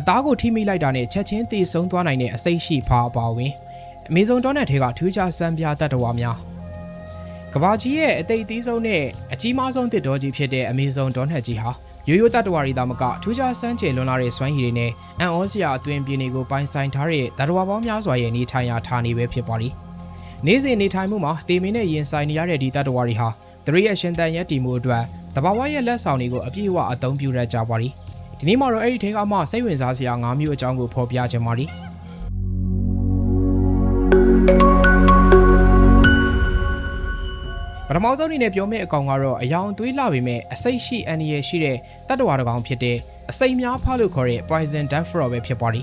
အသားကိုထိမိလိုက်တာနဲ့ချက်ချင်းသေဆုံးသွားနိုင်တဲ့အစိတ်ရှိဖာအပါအဝင်အမေဇုန်တောနက်ထဲကထူးခြားစံပြတတ္တဝါများကဘာကြီးရဲ့အသိအသီးဆုံးနဲ့အကြီးမားဆုံးတစ်တော်ကြီးဖြစ်တဲ့အမေဇုန်တောနက်ကြီးဟာရိုးရိုးတတ္တဝါတွေသာမကထူးခြားစမ်းကြယ်လွန်လာတဲ့စွမ်းရည်တွေနဲ့အံ့ဩစရာအသွင်ပြင်းတွေကိုပိုင်ဆိုင်ထားတဲ့တတ္တဝါပေါင်းများစွာရဲ့နေထိုင်ရာဌာနေပဲဖြစ်ပါလိမ့်နေ့စဉ်နေထိုင်မှုမှာတေမင်းနဲ့ရင်ဆိုင်နေရတဲ့ဒီတတ္တဝါတွေဟာသူတို့ရဲ့ရှင်တန်ရက်တီမှုအတွက်တဘာဝရဲ့လက်ဆောင်တွေကိုအပြည့်အဝအသုံးပြုရကြပါလိမ့် ဒီနေ့မှာတော့အဲ့ဒီထဲကမှစိတ်ဝင်စားစရာ၅မျိုးအကြောင်းကိုဖော်ပြခြင်းပါလိမ့်ပထမဆုံးအနေနဲ့ပြောမယ့်အကောင်ကတော့အယောင်သွေးလာပေမဲ့အစိတ်ရှိအန်ဒီရရှိတဲ့တတ္တဝါတစ်ကောင်ဖြစ်တဲ့အစိမ်းများဖလို့ခေါ်တဲ့ poison dart frog ပဲဖြစ်ပါလိ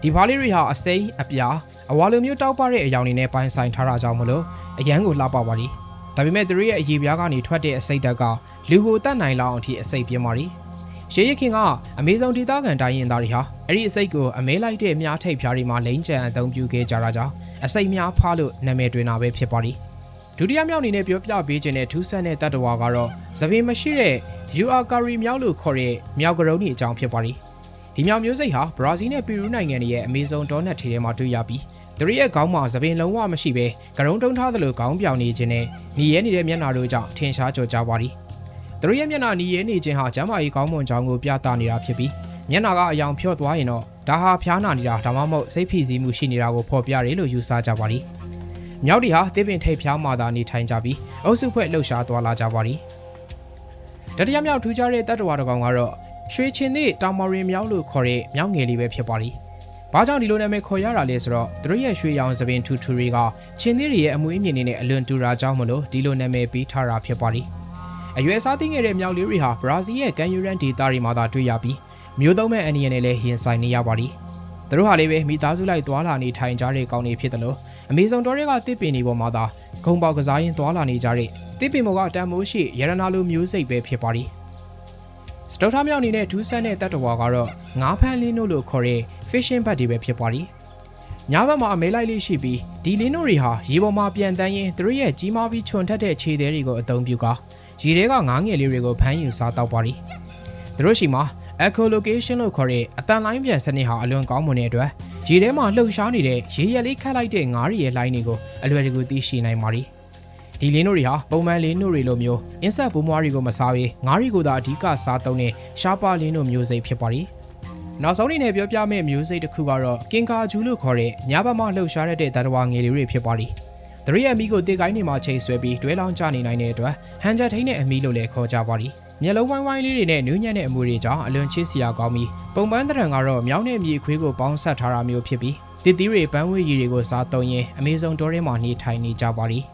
ဒီဖားလေးတွေဟာအစိမ်းအပြာအဝါလိုမျိုးတောက်ပတဲ့အယောင်တွေနဲ့ပိုင်ဆိုင်ထားတာကြောင့်မလို့အရန်ကိုလှပပါလိဒါပေမဲ့သူတို့ရဲ့အရေးပြားကနေထွက်တဲ့အစိတ်ဓာတ်ကလူကိုတတ်နိုင်လောက်အောင်ထိအစိတ်ပြင်းပါလိ ရှေးရခင်ကအမေဇုန်ဒေသခံတိုင်းရင်သားတွေဟာအဲ့ဒီအစိတ်ကိုအမဲလိုက်တဲ့မြားထိပ်ဖြားတွေမှာလိမ့်ကြံအသုံးပြုခဲ့ကြတာကြောင့်အစိတ်များဖားလို့နာမည်တွင်တာပဲဖြစ်ပါလိဒုတိယမြောက်အနေနဲ့ပြောပြပေးခြင်းတဲ့ထူးဆန်းတဲ့တတ္တဝါကတော့သပင်မရှိတဲ့ UR Curry မြောက်လို့ခေါ်တဲ့မြောက်ကရုံးဤအကြောင်းဖြစ်ပါလိဒီမြောက်မျိုးစိတ်ဟာဘရာဇီးနဲ့ပီရူးနိုင်ငံတွေရဲ့အမေဇုန်ဒေါနက်ထေထဲမှာတွေ့ရပြီးသူတို့ရဲ့ခေါင်းမှာသပင်လုံးဝမရှိဘဲကရုံးတုံးထားသလိုခေါင်းပြောင်နေခြင်းနဲ့ညီရဲနေတဲ့မျက်နှာတို့ကြောင့်ထင်ရှားကြော်ကြားပါလိ သူတို့ရဲ့မျက်နှာညီရဲနေခြင်းဟာကျမ်းမာရေးကောင်းမွန်ကြောင်းကိုပြသနေတာဖြစ်ပြီးမျက်နှာကအယောင်ဖြော့သွားရင်တော့ဒါဟာဖျားနာနေတာဒါမှမဟုတ်စိတ်ဖိစီးမှုရှိနေတာကိုဖော်ပြတယ်လို့ယူဆကြပါလိမြောက်ဒီဟာတစ်ပင်ထိပ်ဖျားမှသာနေထိုင်ကြပြီးအုပ်စုဖွဲ့လှုပ်ရှားသွားလာကြပါသည်တတိယမြောက်ထူးခြားတဲ့တတ္တဝါတစ်ကောင်ကတော့ရွှေချင်းသည့်တောင်မော်ရင်မြောက်လို့ခေါ်တဲ့မြောက်ငယ်လေးပဲဖြစ်ပါသည်ဘာကြောင့်ဒီလိုနာမည်ခေါ်ရတာလဲဆိုတော့သူတို့ရဲ့ရွှေရောင်သပင်ထူထူတွေကချင်းသေးတွေရဲ့အမွေးမြင်နေနဲ့အလွန်တူတာကြောင့်မလို့ဒီလိုနာမည်ပေးထားတာဖြစ်ပါသည် အရွယ်စားသိငယ်တဲ့မြောက်လေးတွေဟာဘရာဇီးရဲ့ကန်ယူရန်ဒေတာတွေမှာသာတွေ့ရပြီးမျိုးသုံးမဲ့အန်နီယန်နဲ့လည်းရင်ဆိုင်နေရပါသည်သူတို့ဟာလည်းပဲမိသားစုလိုက်သွာလာနေထိုင်ကြတဲ့ကောင်တွေဖြစ်တယ်လို့အမေဇုန်တော်တွေကတစ်ပင်တွေပေါ်မှာသာဂုံပေါက်ကစားရင်သွာလာနေကြတဲ့တစ်ပင်ပေါ်ကတန်မိုးရှိရတနာလိုမျိုးစိတ်ပဲဖြစ်ပါသည်စတောထားမြောက်နေတဲ့ဒူးဆန်းတဲ့တတ္တဝါကတော့ငါးဖမ်းလင်းတို့လို့ခေါ်တဲ့ fishing bait တွေပဲဖြစ်ပါသည်ညဘက်မှာအမဲလိုက်လေးရှိပြီးဒီလင်းတို့တွေဟာရေပေါ်မှာပြန်တန်းရင်သူတို့ရဲ့ကြီးမားပြီးချွန်ထက်တဲ့ခြေသေးတွေကိုအသုံးပြုကာ ရေထဲကငါးငယ်လေးတွေကိုဖမ်းယူစားတောက်ပါသည်သူတို့ရှိမှာ echolocation လို့ခေါ်တဲ့အတန်လိုင်းပြန်စနစ်ဟာအလွန်ကောင်းမွန်တဲ့အတွက်ရေထဲမှာလှုပ်ရှားနေတဲ့ရေရက်လေးခတ်လိုက်တဲ့ငါးရီရဲ့လိုင်းတွေကိုအလွယ်တကူသိရှိနိုင်ပါသည်ဒီလင်းတို့တွေဟာပုံမှန်လင်းတို့တွေလိုမျိုးအင်းဆက်ဘိုးမွားတွေကိုမစားဘဲငါးရီကိုသာအဓိကစားသုံးတဲ့ရှားပါလင်းတို့မျိုးစိတ်ဖြစ်ပါသည်နောက်ဆုံးအနေနဲ့ပြောပြမယ့်မျိုးစိတ်တစ်ခုကတော့ကင်ကာဂျူးလို့ခေါ်တဲ့ညဘက်မှလှုပ်ရှားတတ်တဲ့တရဝါငယ်လေးတွေဖြစ်ပါသည် တရိယာမီကိုတေကိုင်းနေမှာချိန်ဆွဲပြီးတွဲလောင်းချနေနိုင်တဲ့အတွက်ဟန်ချက်ထိန်တဲ့အမီလို့လည်းခေါ်ကြပါသည်မျက်လုံးဝိုင်းဝိုင်းလေးတွေနဲ့နူးညံ့တဲ့အမွေတွေကြောင့်အလွန်ချစ်စရာကောင်းပြီးပုံပန်းတရံကတော့မြောင်းနဲ့မြေခွေးကိုပေါင်းဆက်ထားတာမျိုးဖြစ်ပြီးတစ်သီးတွေပန်းဝေးရည်တွေကိုစားသုံးရင်းအမေဇုန်တောထဲမှာနေထိုင်နေကြပါသည်